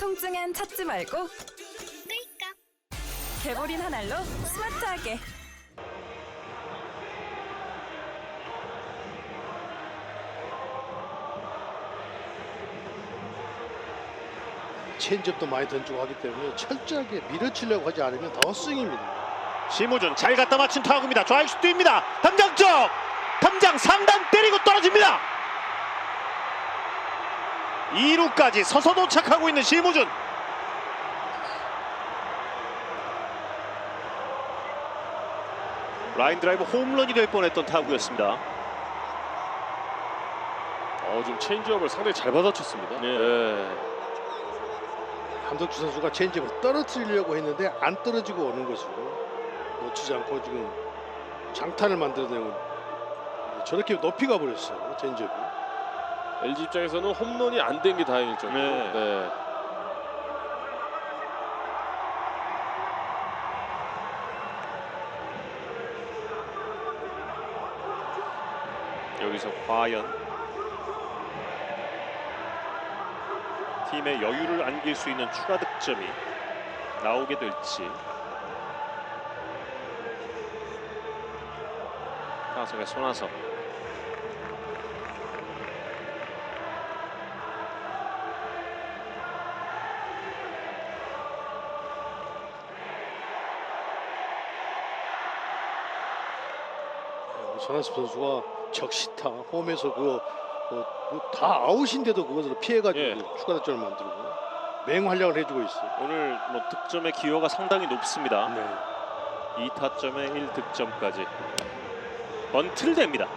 통증엔 찾지 말고 끌까? 개보린 한 알로 스마트하게 체인지업도 많이 던지고 하기 때문에 철저하게 밀어치려고 하지 않으면 더 스윙입니다. 심우준 잘 갖다 맞춘 타구입니다. 좌익수 뛰입니다. 담장 쪽 담장 상단 때리고 떨어집니다. 2루까지 서서 도착하고 있는 심우준. 라인 드라이브 홈런이 될 뻔했던 타구였습니다. 어, 지금 체인지업을 상당히 잘 받아쳤습니다. 네. 한덕주 선수가 체인지업을 떨어뜨리려고 했는데 안 떨어지고 오는 것을 놓치지 않고 지금 장타를 만들어내고 저렇게 높이 가버렸어요. 체인지업이. LG 입장에서는 홈런이 안 된 게 다행일 정도로. 네. 네. 여기서 과연 팀의 여유를 안길 수 있는 추가 득점이 나오게 될지 타석의 손아섭 전하섭 선수가 적시타 홈에서 그거 어, 다 아웃인데도 그것을 피해가지고 예. 추가 득점을 만들고 맹활약을 해주고 있어요. 오늘 뭐 득점의 기여가 상당히 높습니다. 네. 2타점에 1득점까지 번트를 댑니다.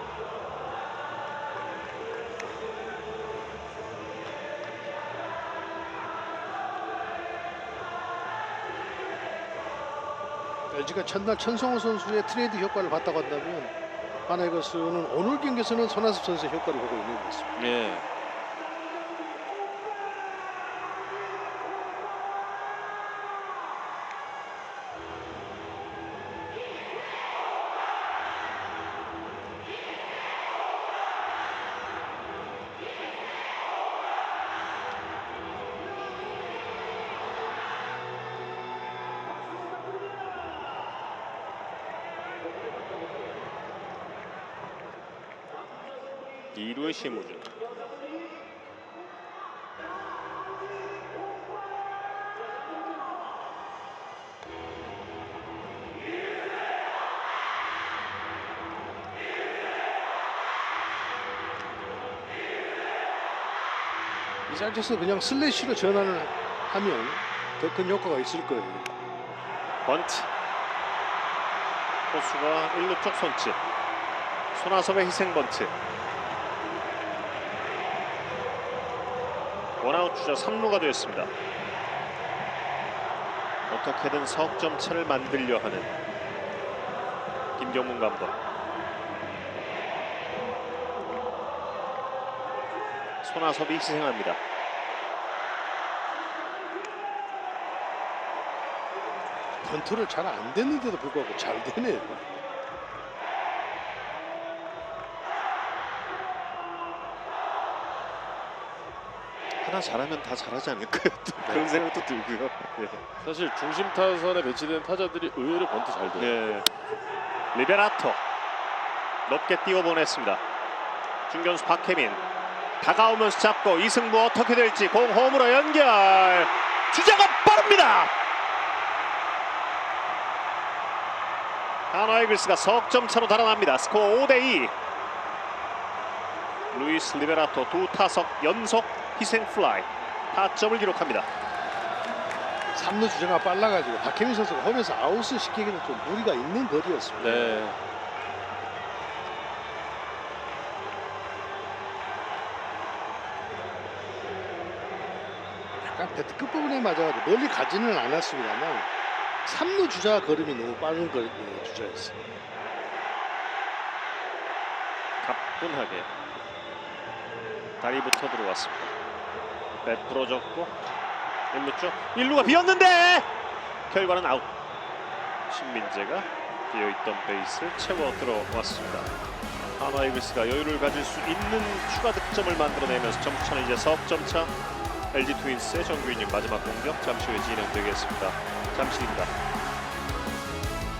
LG가 첫날 천성호 선수의 트레이드 효과를 봤다고 한다면 하나이거스는 오늘 경기에서는 손아섭 선수의 효과를 보고 있는 것 같습니다. 예. 이루의 심우준 이 상태에서 그냥 슬래시로 전환을 하면 더 큰 효과가 있을 거예요. 번트. 포수가 1루 쪽 손짓. 손아섭의 희생 번트 원아웃 주자 3루가 되었습니다. 어떻게든 석점 차를 만들려 하는 김경문 감독. 손아섭이 희생합니다. 컨트롤 잘 안 됐는데도 불구하고 잘 되네요. 하나 잘하면 다 잘하지 않을까요? 또 그런 생각도 들고요 예. 사실 중심 타선에 배치된 타자들이 의외로 번트 잘 돼요. 네. 리베라토 높게 띄워보냈습니다. 중견수 박혜민 다가오면서 잡고 이승부 어떻게 될지 공 홈으로 연결 주자가 빠릅니다. 하나 이글스가 석점 차로 달아납니다. 스코어 5대2 루이스 리베라토 두 타석 연속 희생 플라이 타점을 기록합니다. 3루 주자가 빨라가지고 박혜민 선수가 홈에서 아웃을 시키기는 좀 무리가 있는 거리였습니다. 네. 약간 배트 끝부분에 맞아가지고 멀리 가지는 않았습니다만 3루 주자 걸음이 너무 빠른 거, 예, 주자였어요. 가뿐하게 다리부터 들어왔습니다. 배 부러졌고 1루 쪽 1루가 비었는데 결과는 아웃. 신민재가 비어있던 베이스를 채워 들어왔습니다. 하나 이글스가 여유를 가질 수 있는 추가 득점을 만들어내면서 점수차는 이제 석점 차 LG 트윈스의 정규 이닝 마지막 공격 잠시 후에 진행되겠습니다. 잠시입니다.